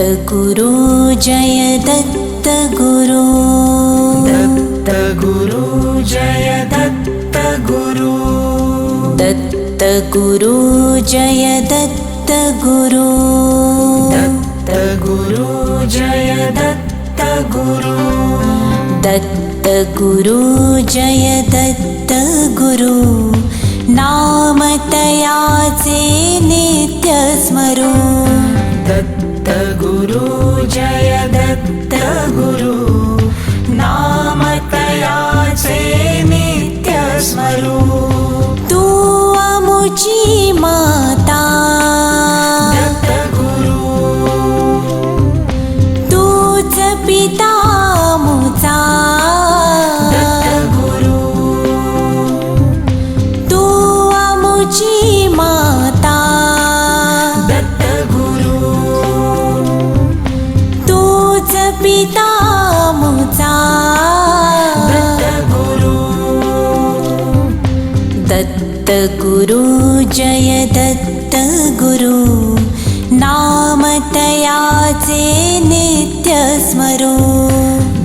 गुरु जय दत्त गुरु गुरु जय दत्त गुरु दत्त गुरु जय दत्त गुरु जय दत्त गुरु दत्त गुरु जय दत्त गुरु नामतया चे दत्त दत्तगुरु जय दत्तगुरु जय दत्त गुरु नामतयाचे नित्य स्मरु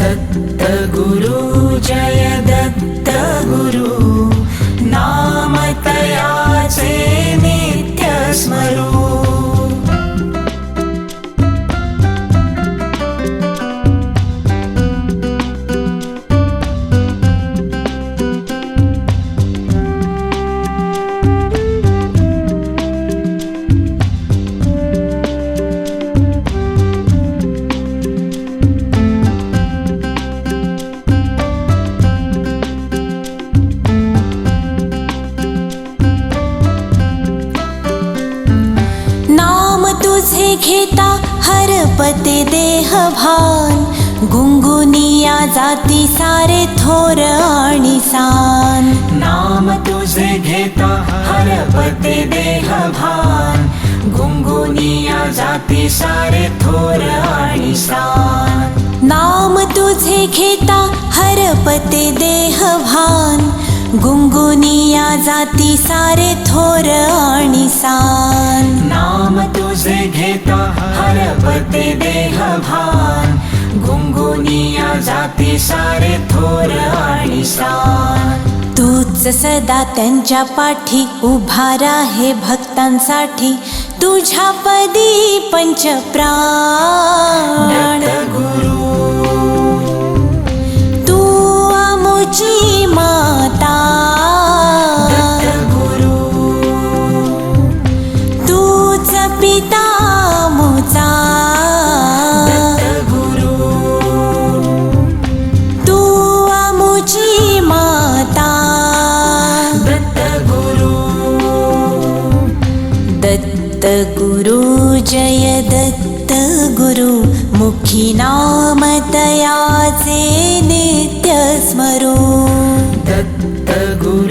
दत्त गुरु जय दत्त गुरु हरपते देह भान गुंगुनिया जाती सारे थोर आणि सान. नाम तुझे घेता हरपते देह भान गुंगुनिया जाती सारे थोर आणि सान. नाम तुझे घेता हरपते देह भान गुंगुनिया जाती सारे थोर आणि सान. नाम तुझे घेता हरपते देह भान गुंगुनिया जाती सारे थोर आणि सान. तूच सदा त्यांच्या पाठी उभा राहे भक्तांसाठी. तुझ्या पदी पंचप्राण. दत्तगुरु तू अमुची माता पितामुचा। तुची माता। दत्त गुरु जय दत्त गुरुमुखी नामतया च नित्यस्मरु दत्त गुरु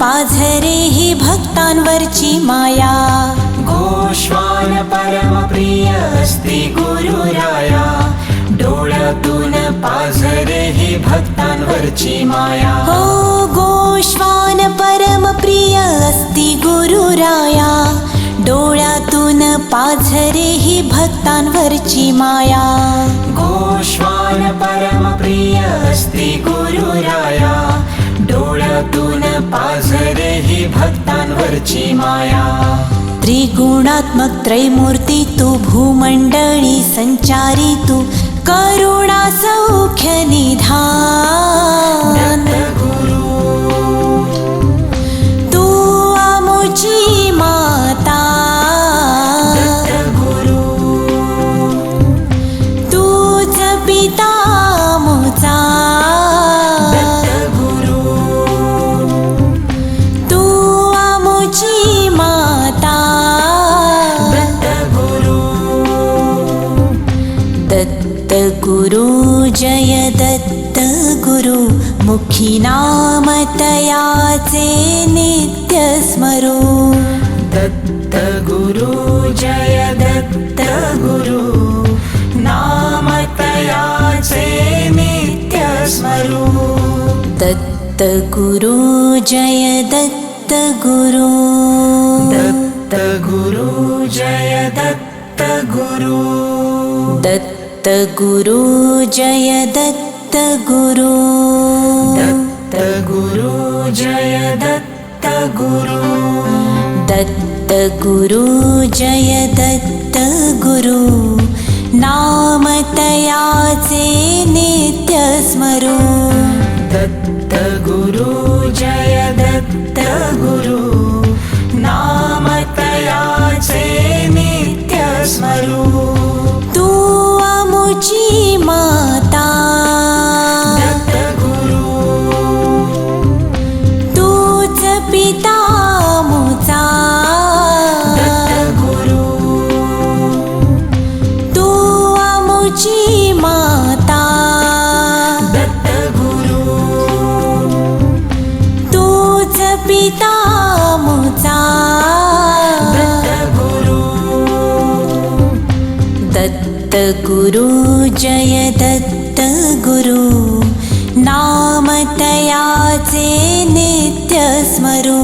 पाझरे ही भक्तांवरची माया. गोश्वान परमप्रिय अस्ति गुरुराया डोळ्यातून पाझरे ही भक्तांवरची माया. हो गोश्वान परमप्रिय अस्ति गुरुराया डोळ्यातून पाझरे ही भक्तांवरची माया. गोश्वान परमप्रिय अस्ति गुरुराया डोळ्यातून पाझरे ही भक्तांवरची माया. त्रिगुणात्मक त्रैमूर्ती तू भूमंडळी संचारी तू करुणा सौख्य निधान. दत्तगुरु तू अमुची हि चे नित्यस्मरो। दत्तगुरु जय दत्तगुरु नामतया चे नित्यस्मरो। दत्तगुरु जय दत्तगुरु दत्तगुरु जय दत्तगुरु दत्तगुरु दत्त गुरु जय दत्त गुरु दत्त गुरु जय दत्त गुरु नाम तयाचे नित्य स्मरू। दत्त गुरु जय दत्त गुरु पितामुदा गुरु दत्तगुरु जय दत्त गुरु नामतया चे नित्य स्मरु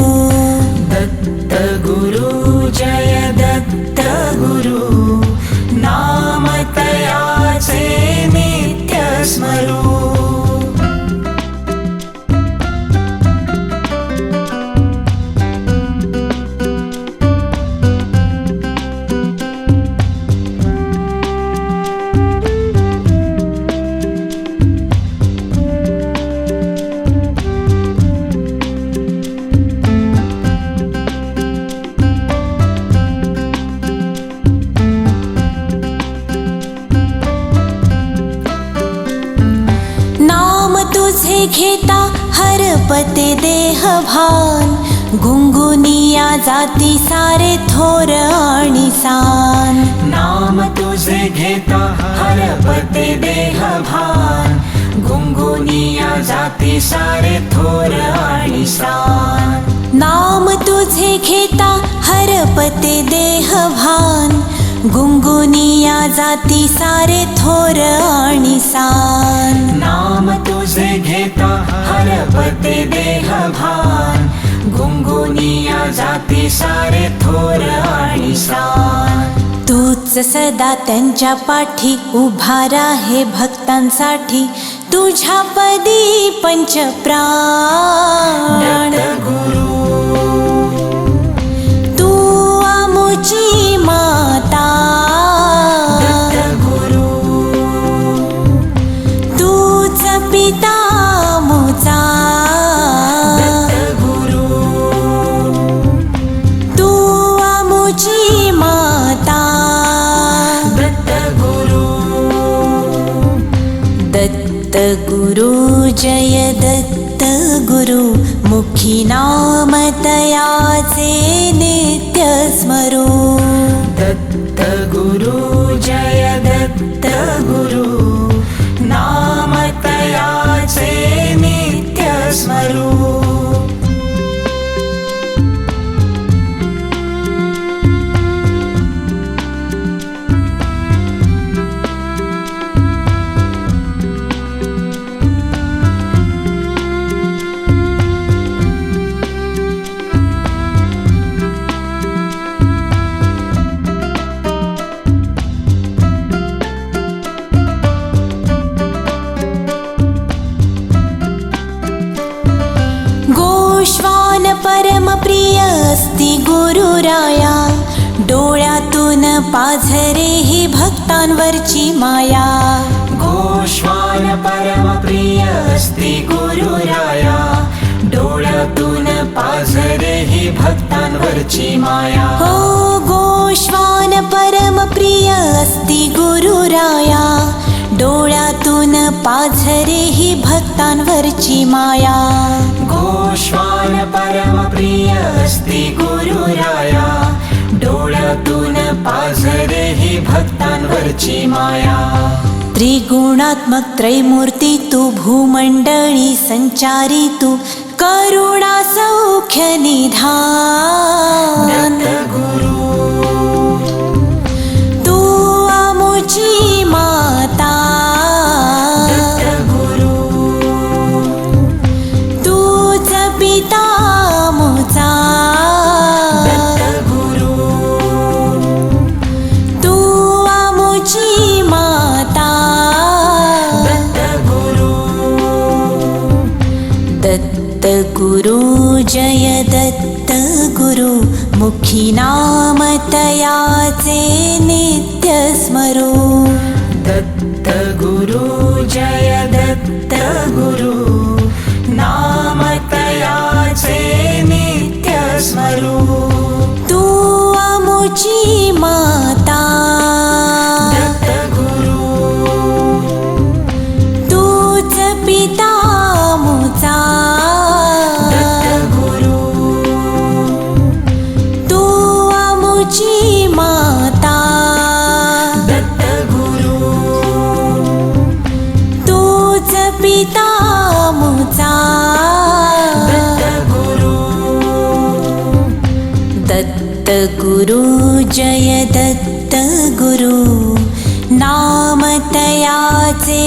घेता हरपते देह भान गुंगुनिया जाती सारे थोर आणि सान. नाम तुझे घेता हरपते देह भान गुंगुनिया जाती सारे थोर आणि सान. नाम तुझे घेता हरपते देह भान गुंगुनिया जाती सारे थोर आणि सान. नाम तुझे घेता हरपते देह भान गुंगुनिया जाती सारे थोर आणि सान. तूच सदा त्यांच्या पाठी उभा राहे भक्तांसाठी. तुझ्या पदी पंचप्राण. दत्त गुरु. तू आमुची माता. गुरु जय दत्त गुरु मुखीनां तया से नित्य स्मरु। दत्त गुरु गुरुराया डोळ्यातून पाझरे ही भक्तांवरची माया. गोश्वान परम प्रिय अस्ति गुरुराया डोळ्यातून पाझरे ही भक्तांवरची माया. हो गोश्वान परम प्रिय अस्ति गुरुराया डोळ्यातून पाझरे ही भक्तांवरची माया. गोश्वान परम प्रिय अस्ति गुरुराया डोळ्यातून पाझरे ही भक्तांवरची माया. त्रिगुणात्मक त्रैमूर्ती तू भूमंडळी संचारी तू करुणा सौख्य निधान. तू आमुची मुखिनामतया चे नित्यस्मरू। गुरु जय दत्त गुरु नाम तयाचे